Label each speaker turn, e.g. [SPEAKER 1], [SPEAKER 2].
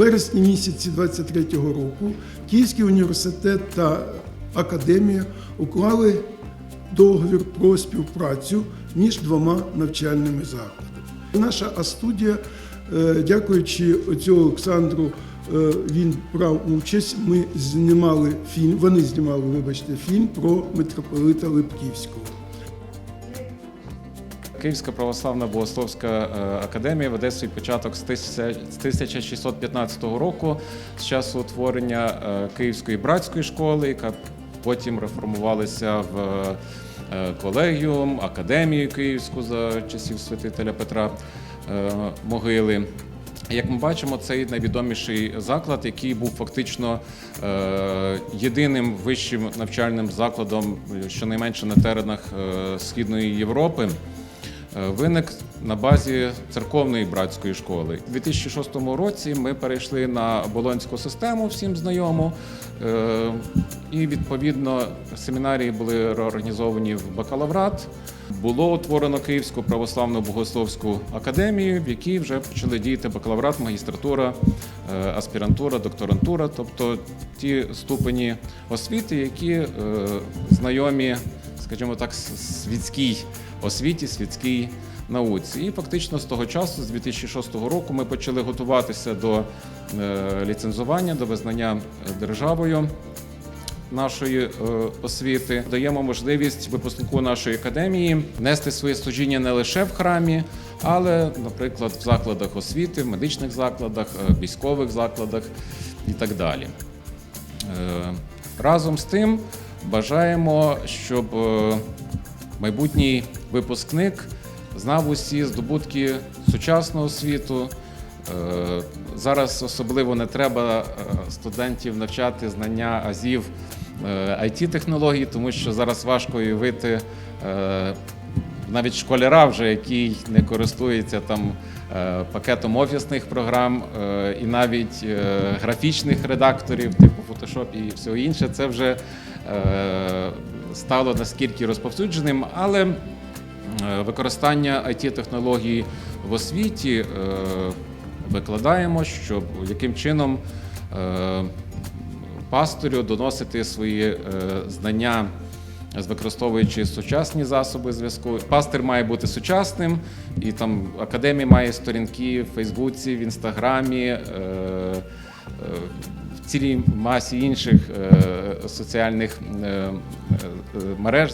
[SPEAKER 1] вересні місяці 23-го року Київський університет та академія уклали договір про співпрацю між двома навчальними закладами. Наша А-студія, е, дякуючи цього Олександру, е, він брав участь. Ми знімали фільм, вони знімали, вибачте, фільм про митрополита Липківського.
[SPEAKER 2] Київська православна богословська е, академія веде свій початок з 1615 року, з часу утворення е, Київської братської школи, яка потім реформувалася в е, колегіум, академію Київську за часів святителя Петра Могили. Як ми бачимо, це найвідоміший заклад, який був фактично єдиним вищим навчальним закладом, щонайменше на теренах Східної Європи. Е, Виник на базі церковної братської школи. У 2006 році ми перейшли на болонську систему, всім знайому. Е, І відповідно семінарії були реорганізовані в бакалаврат. Було утворено Київську православну богословську академію, в якій вже почали діяти бакалаврат, магістратура, е, аспірантура, докторантура, тобто ті ступені освіти, які знайомі, скажімо так, світській освіті, світській науці. І фактично з того часу, з 2006 року, ми почали готуватися до е, ліцензування, до визнання державою нашої е, освіти. Даємо можливість випускнику нашої академії нести своє служіння не лише в храмі, але, наприклад, в закладах освіти, в медичних закладах, е, військових закладах і так далі. Разом з тим бажаємо, щоб е, майбутній випускник знав усі здобутки сучасного світу. Е, Зараз особливо не треба е, студентів навчати знання азів it технологій тому що зараз важко уявити навіть школяра, вже який не користується там е, пакетом офісних програм е, і навіть е, графічних редакторів, типу Photoshop і всього інше, це вже стало наскільки розповсюдженим, але використання it технологій в освіті викладаємо, щоб яким чином пасторю доносити свої знання, використовуючи сучасні засоби зв'язку. Пастир має бути сучасним, і там академія має сторінки в Фейсбуці, в Інстаграмі. е, е, В цілій масі інших е, соціальних мереж.